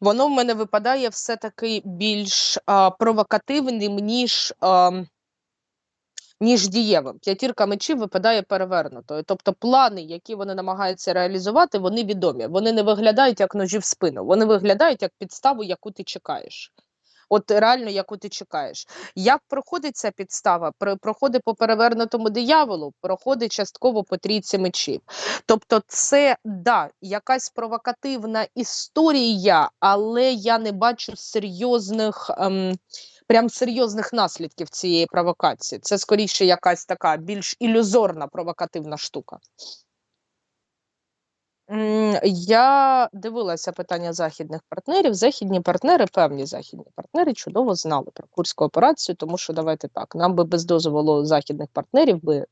Воно в мене випадає все-таки більш а, провокативним, ніж, а, ніж дієвим. П'ятірка мечів випадає перевернутою. Тобто плани, які вони намагаються реалізувати, вони відомі. Вони не виглядають як ножі в спину, вони виглядають як підставу, яку ти чекаєш. От реально, яку ти чекаєш. Як проходить ця підстава? Про- Проходить по перевернутому дияволу, проходить частково по трійці мечів. Тобто, це да, якась провокативна історія, але я не бачу серйозних. Ем, Прям серйозних наслідків цієї провокації. Це скоріше якась така більш ілюзорна провокативна штука. Я дивилася питання західних партнерів. Західні партнери, певні західні партнери, чудово знали про курську операцію, тому що давайте так, нам би без дозволу західних партнерів би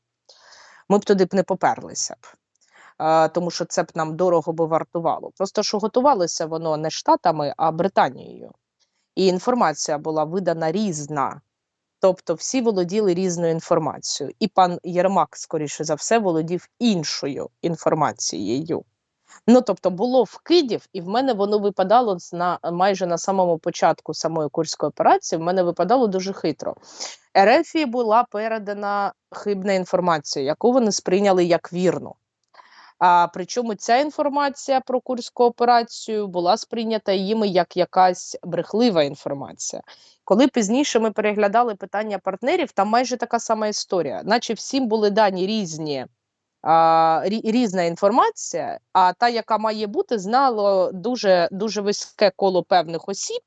ми б туди б не поперлися б. Тому що це б нам дорого би вартувало. Просто що готувалося воно не Штатами, а Британією. І інформація була видана різна. Тобто всі володіли різною інформацією. І пан Єрмак, скоріше за все, володів іншою інформацією. Ну, тобто, було вкидів, і в мене воно випадало на майже на самому початку самої курської операції. В мене випадало дуже хитро. Ерефії була передана хибна інформація, яку вони сприйняли як вірну. А причому ця інформація про курську операцію була сприйнята їми як якась брехлива інформація. Коли пізніше ми переглядали питання партнерів, там майже така сама історія, наче всім були дані різні. Різна інформація, а та, яка має бути, знало дуже дуже вузьке коло певних осіб,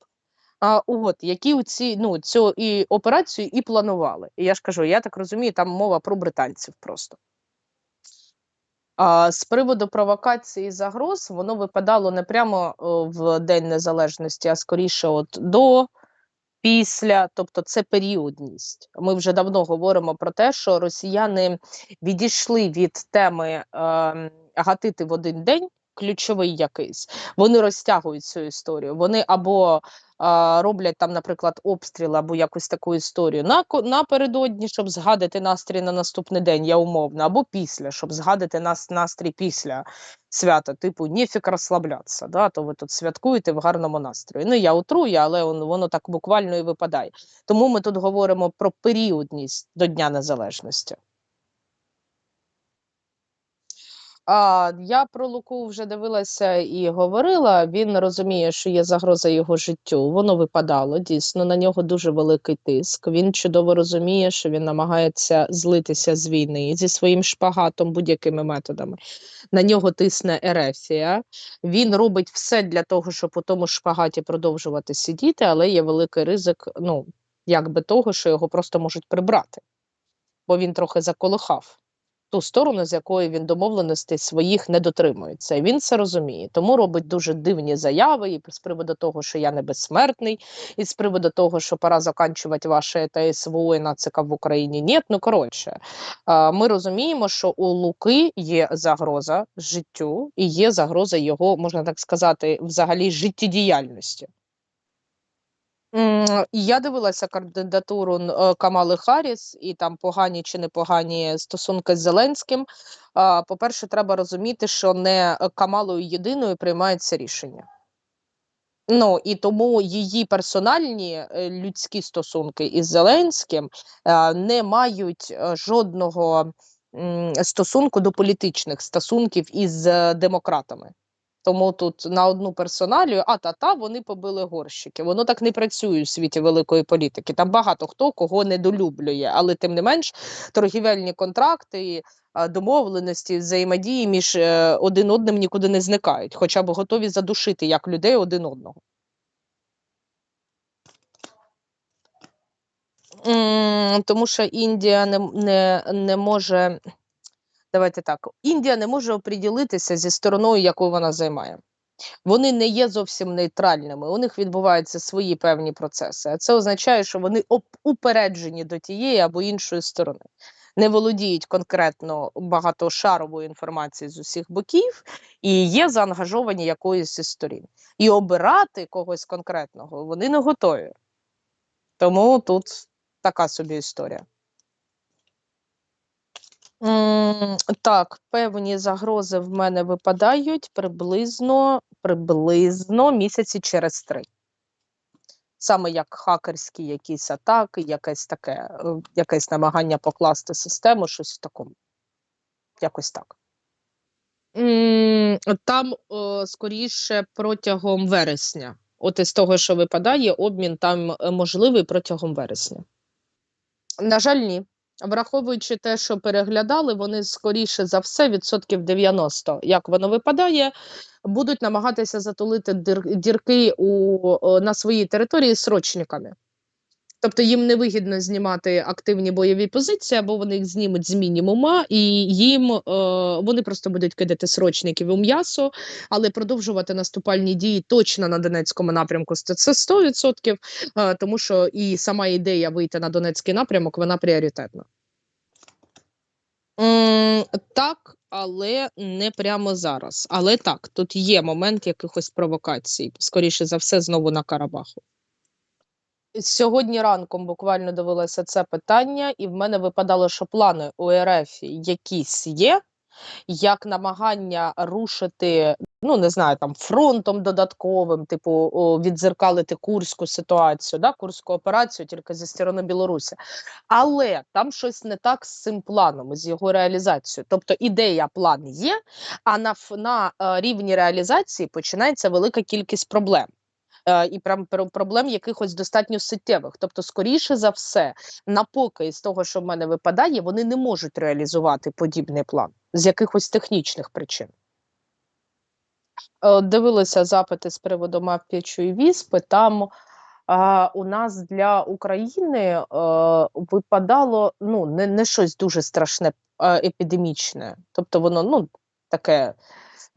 а, от, які ці, ну, цю і операцію і планували. І я ж кажу, я так розумію, там мова про британців просто. А, з приводу провокації загроз, воно випадало не прямо в День Незалежності, а скоріше от до, після, тобто це періодність. Ми вже давно говоримо про те, що росіяни відійшли від теми е, гатити в один день. Ключовий якийсь, вони розтягують цю історію. Вони або а, роблять там, наприклад, обстріл або якусь таку історію на, напередодні, щоб згадати настрій на наступний день, я умовно, або після, щоб згадати нас настрій після свята, типу ніфік розслаблятися, да, то ви тут святкуєте в гарному настрої. Ну я утрую, але воно, воно так буквально і випадає. Тому ми тут говоримо про періодність до Дня Незалежності. А, я про Луку вже дивилася і говорила. Він розуміє, що є загроза його життю. Воно випадало дійсно. На нього дуже великий тиск. Він чудово розуміє, що він намагається злитися з війни зі своїм шпагатом будь-якими методами. На нього тисне ерефія. Він робить все для того, щоб у тому шпагаті продовжувати сидіти, але є великий ризик, ну якби того, що його просто можуть прибрати, бо він трохи заколихав ту сторону, з якої він домовленостей своїх не дотримується. І він це розуміє, тому робить дуже дивні заяви і з приводу того, що я не безсмертний, і з приводу того, що пора заканчувати ваше ТСВО і нацика в Україні. Ні, ну коротше, ми розуміємо, що у Луки є загроза життю і є загроза його, можна так сказати, взагалі життєдіяльності. Я дивилася кандидатуру е, Камали Харріс, і там погані чи непогані стосунки з Зеленським. По-перше, треба розуміти, що не Камалою єдиною приймаються рішення. Ну і тому її персональні е, людські стосунки із Зеленським е, не мають жодного стосунку до політичних стосунків із демократами. Тому тут на одну персоналію, а та та вони побили горщики. Воно так не працює у світі великої політики. Там багато хто кого недолюблює, але тим не менш торгівельні контракти, домовленості, взаємодії між е, один одним нікуди не зникають, хоча б готові задушити як людей один одного. Тому що Індія не, не, не може. Давайте так, Індія не може оприділитися зі стороною, яку вона займає. Вони не є зовсім нейтральними. У них відбуваються свої певні процеси. А це означає, що вони упереджені до тієї або іншої сторони, не володіють конкретно багатошаровою інформацією з усіх боків і є заангажовані якоюсь із сторін. І обирати когось конкретного вони не готові. Тому тут така собі історія. М, Так, певні загрози в мене випадають приблизно, приблизно місяці через три. Саме як хакерські якісь атаки, якесь таке, е, якесь намагання покласти систему, щось в такому. Якось так. М, Там скоріше протягом вересня. От із того, що випадає, обмін там е, можливий протягом вересня. На жаль, ні. Враховуючи те, що переглядали, вони скоріше за все, відсотків 90, як воно випадає, будуть намагатися затулити дірки у, на своїй території срочниками. Тобто їм не вигідно знімати активні бойові позиції, або вони їх знімуть з мінімума, і їм е, вони просто будуть кидати срочників у м'ясо, але продовжувати наступальні дії точно на Донецькому напрямку це це 100%, е, тому що і сама ідея вийти на Донецький напрямок вона пріоритетна. М, Так, але не прямо зараз. Але так, тут є момент якихось провокацій, скоріше за все, знову на Карабаху. Сьогодні ранком буквально дивилася це питання, і в мене випадало, що плани у РФ якісь є, як намагання рушити, ну не знаю, там фронтом додатковим, типу о, віддзеркалити курську ситуацію, да, курську операцію тільки зі сторони Білорусі. Але там щось не так з цим планом, з його реалізацією. Тобто ідея, план є, а на, на е, рівні реалізації починається велика кількість проблем. Е, І прям пр- проблем якихось достатньо суттєвих. Тобто, скоріше за все, напоки з того, що в мене випадає, вони не можуть реалізувати подібний план з якихось технічних причин. Е, Дивилися запити з приводу мавп'ячої віспи. Там а, у нас для України е, випадало ну, не, не щось дуже страшне, е, епідемічне. Тобто воно ну, таке.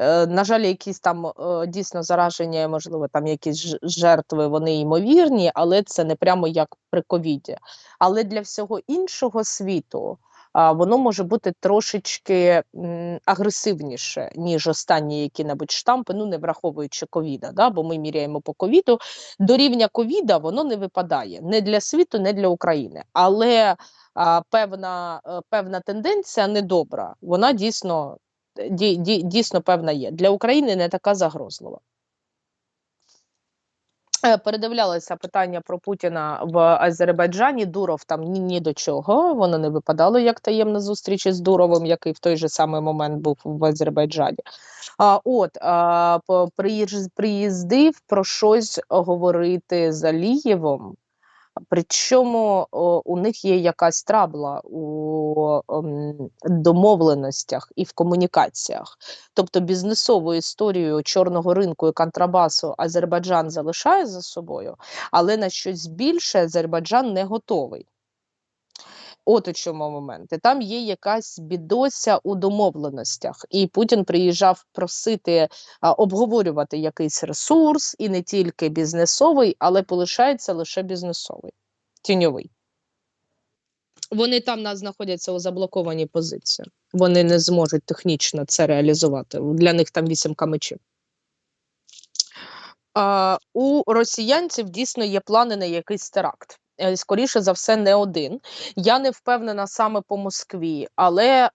Е, на жаль, якісь там е, дійсно зараження, можливо, там якісь жертви, вони ймовірні, але це не прямо як при ковіді. Але для всього іншого світу воно може бути трошечки агресивніше, ніж останні які-небудь штампи, ну не враховуючи ковіда, да, бо ми міряємо по ковіду. До рівня ковіда воно не випадає не для світу, не для України. Але а, певна, е, певна тенденція недобра, вона дійсно ді, ді, дійсно певна є. Для України не така загрозлива. Е, Передивлялися питання про Путіна в Азербайджані. Дуров там ні, ні до чого. Воно не випадало як таємна зустріч із Дуровим, який в той же самий момент був в Азербайджані. А, от а, приїздив про щось говорити з Алієвом. Причому у них є якась трабла у ем, домовленостях і в комунікаціях. Тобто бізнесову історію чорного ринку і контрабасу Азербайджан залишає за собою, але на щось більше Азербайджан не готовий. От у чому момент. І там є якась бідося у домовленостях, і Путін приїжджав просити а, обговорювати якийсь ресурс, і не тільки бізнесовий, але полишається лише бізнесовий, тіньовий. Вони там нас знаходяться у заблокованій позиції. Вони не зможуть технічно це реалізувати. Для них там вісімка мечів. А, у росіянців дійсно є плани на якийсь теракт. Е, Скоріше за все, не один. Я не впевнена саме по Москві, але е,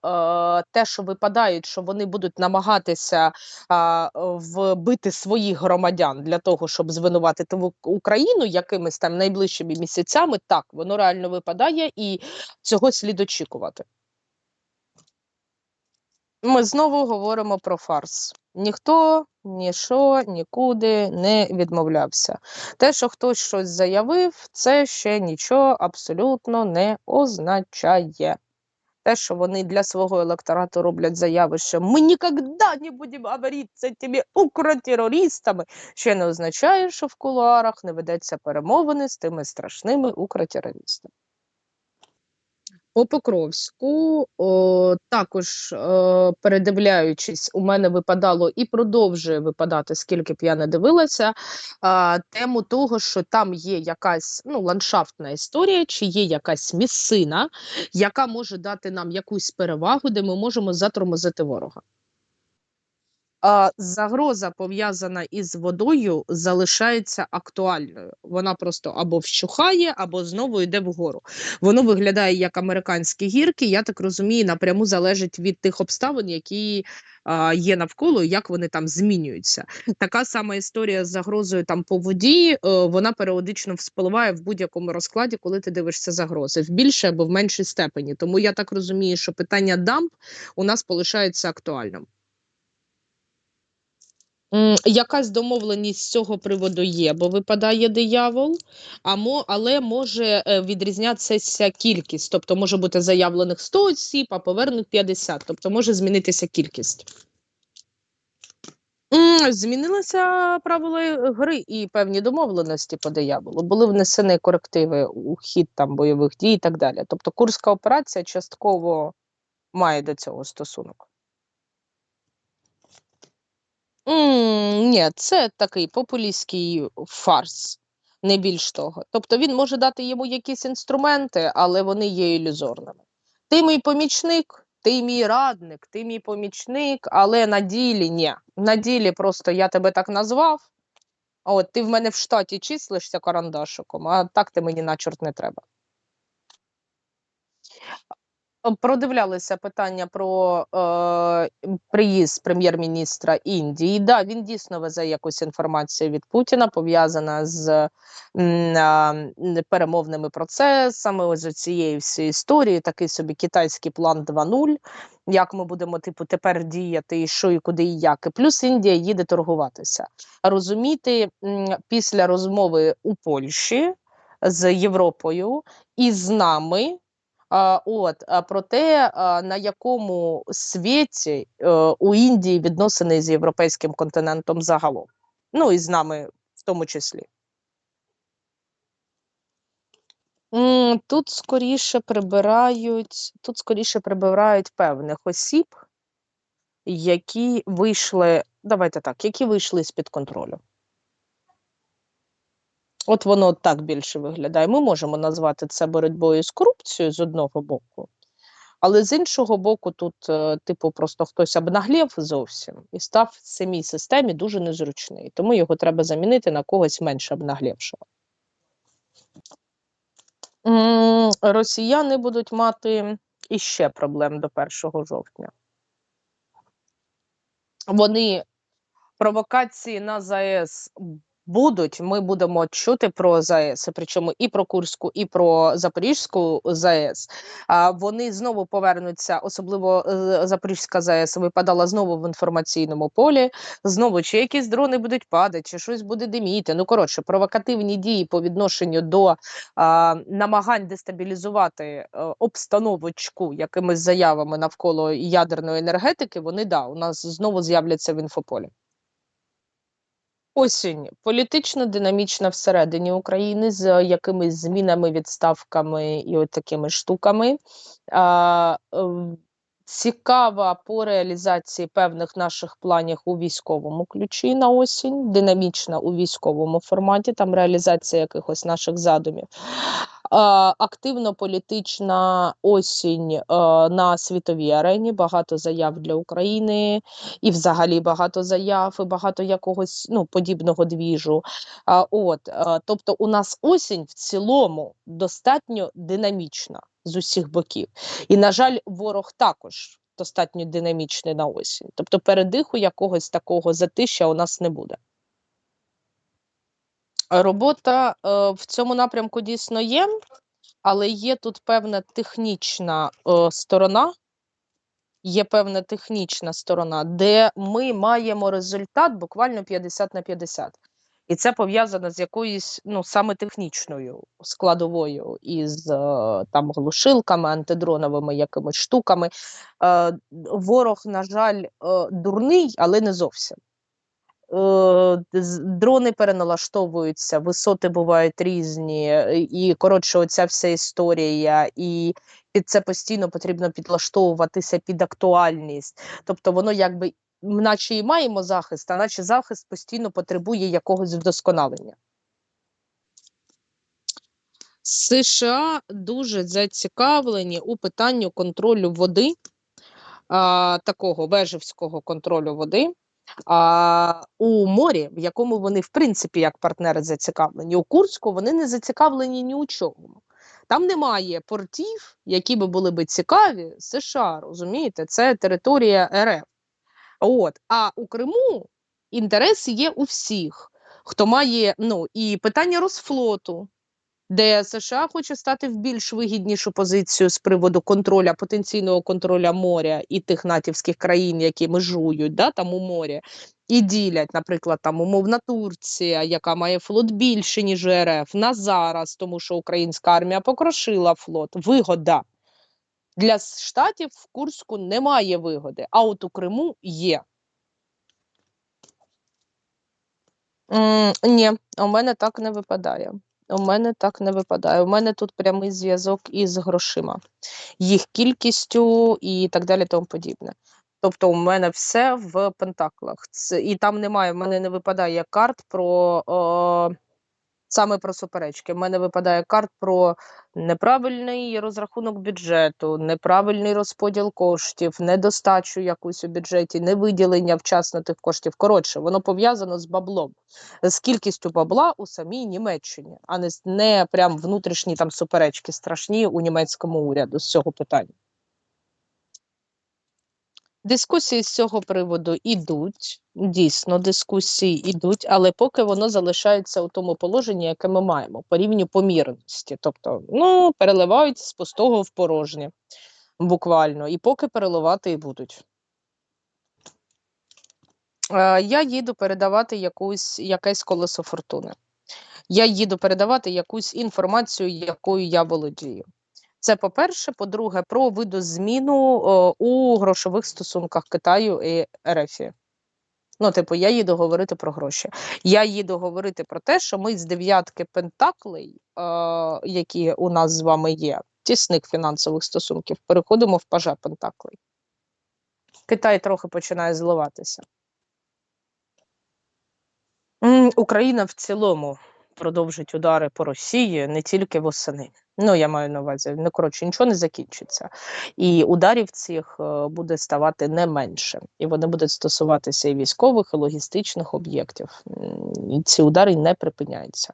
те, що випадають, що вони будуть намагатися е, вбити своїх громадян для того, щоб звинуватити Україну якимись там найближчими місяцями, так воно реально випадає, і цього слід очікувати. Ми знову говоримо про фарс. Ніхто ніщо нікуди не відмовлявся. Те, що хтось щось заявив, це ще нічого абсолютно не означає. Те, що вони для свого електорату роблять заяви, що ми ніколи не будемо говорити з цими укротерористами, ще не означає, що в кулуарах не ведеться перемовини з тими страшними укротерористами. По Покровську о, також о, передивляючись, у мене випадало і продовжує випадати, скільки б я не дивилася, а, тему того, що там є якась ну, ландшафтна історія, чи є якась місцина, яка може дати нам якусь перевагу, де ми можемо затормозити ворога. Загроза пов'язана із водою залишається актуальною. Вона просто або вщухає, або знову йде вгору. Воно виглядає як американські гірки. Я так розумію, напряму залежить від тих обставин, які є навколо, як вони там змінюються. Така сама історія з загрозою там по воді. е, Вона періодично вспливає в будь-якому розкладі, коли ти дивишся загрози в більшій або в меншій степені. Тому я так розумію, що питання дамп у нас полишається актуальним. Якась домовленість з цього приводу є, бо випадає диявол, але може е, відрізнятися кількість. Тобто може бути заявлених 100 осіб, а повернуть 50. Тобто може змінитися кількість. Змінилися правила гри і певні домовленості по дияволу. Були внесені корективи у хід там бойових дій і так далі. Тобто Курська операція частково має до цього стосунок. Ні, це такий популістський фарс, не більш того. Тобто він може дати йому якісь інструменти, але вони є ілюзорними. Ти мій помічник, ти мій радник, ти мій помічник, але на ділі ні. На ділі просто я тебе так назвав. От ти в мене в штаті числишся карандашиком, а так ти мені на чорт не треба. Продивлялися питання про е, приїзд прем'єр-міністра Індії. Да, він дійсно везе якусь інформацію від Путіна, пов'язана з а, перемовними процесами. Ось цієї всієї історії, такий собі китайський план 2.0, як ми будемо типу тепер діяти, і що, і куди, і як. І плюс Індія їде торгуватися. Розуміти після розмови у Польщі з Європою і з нами. От про те, на якому світі е, у Індії відносини з європейським континентом загалом, ну і з нами в тому числі. Тут скоріше прибирають, тут скоріше прибирають певних осіб, які вийшли, давайте так, які вийшли з-під контролю. От воно так більше виглядає. Ми можемо назвати це боротьбою з корупцією з одного боку, але з іншого боку, тут, е, типу, просто хтось обнаглів зовсім і став в самій системі дуже незручний. Тому його треба замінити на когось менш обнаглівшого. Росіяни будуть мати іще проблем до 1 жовтня. Вони провокації на ЗАЕС будуть. Ми будемо чути про ЗАЕС, причому і про Курську, і про Запорізьку ЗАЕС. А вони знову повернуться, особливо е, Запорізька ЗАЕС випадала знову в інформаційному полі. Знову чи якісь дрони будуть падати, чи щось буде диміти. Ну коротше, провокативні дії по відношенню до а, намагань дестабілізувати е, обстановочку якимись заявами навколо ядерної енергетики. Вони да у нас знову з'являться в інфополі. Осінь політично динамічна всередині України з якимись змінами, відставками і от такими штуками. А, ем, Цікава по реалізації певних наших планів у військовому ключі на осінь, динамічна у військовому форматі, там реалізація якихось наших задумів. Активно політична осінь е, на світовій арені, багато заяв для України, і взагалі багато заяв, і багато якогось ну, подібного двіжу. От, е, тобто, у нас осінь в цілому достатньо динамічна з усіх боків. І, на жаль, ворог також достатньо динамічний на осінь. Тобто, передиху якогось такого затища у нас не буде. Робота е, в цьому напрямку дійсно є, але є тут певна технічна е, сторона. Є певна технічна сторона, де ми маємо результат буквально 50 на 50. І це пов'язано з якоюсь ну саме технічною складовою із е, там глушилками, антидроновими якимись штуками. Ворог, на жаль, дурний, але не зовсім. Е, дрони переналаштовуються, висоти бувають різні, е, і коротше, оця вся історія, і під це постійно потрібно підлаштовуватися під актуальність. Тобто воно якби наче і маємо захист, а наче захист постійно потребує якогось вдосконалення. США дуже зацікавлені у питанні контролю води, а, такого вежівського контролю води. А у морі, в якому вони, в принципі, як партнери зацікавлені, у Курську вони не зацікавлені ні у чому. Там немає портів, які би були би цікаві США, розумієте? Це територія РФ. От, а у Криму інтерес є у всіх, хто має ну і питання Росфлоту, де США хоче стати в більш вигіднішу позицію з приводу контроля потенційного контроля моря і тих натівських країн, які межують да, там у морі, і ділять, наприклад, там умовна Турція, яка має флот більше ніж РФ на зараз, тому що українська армія покрошила флот. Вигода для штатів в Курську немає вигоди, а от у Криму є. М, ні, у мене так не випадає. У мене так не випадає. У мене тут прямий зв'язок із грошима, їх кількістю і так далі, тому подібне. Тобто, у мене все в пентаклах. Це, і там немає, в мене не випадає карт про о, саме про суперечки. В мене випадає карт про неправильний розрахунок бюджету, неправильний розподіл коштів, недостачу якусь у бюджеті, невиділення вчасно тих коштів. Коротше, воно пов'язано з баблом, з кількістю бабла у самій Німеччині, а не не прям внутрішні там суперечки страшні у німецькому уряду з цього питання. Дискусії з цього приводу ідуть, дійсно, дискусії ідуть, але поки воно залишається у тому положенні, яке ми маємо, по рівню помірності. Тобто, ну, переливають з пустого в порожнє, буквально, і поки переливати і будуть. Е, я їду передавати якусь, якесь колесо фортуни. Я їду передавати якусь інформацію, якою я володію. Це по-перше, по-друге, про видозміну у грошових стосунках Китаю і РФ. Ну, типу, я їду говорити про гроші. Я їду говорити про те, що ми з дев'ятки пентаклей, е, які у нас з вами є, тісник фінансових стосунків, переходимо в пажа пентаклей. Китай трохи починає зливатися. Україна в цілому продовжить удари по Росії не тільки восени. Ну, я маю на увазі, не коротше, нічого не закінчиться. І ударів цих е, буде ставати не менше. І вони будуть стосуватися і військових, і логістичних об'єктів. І ці удари не припиняються.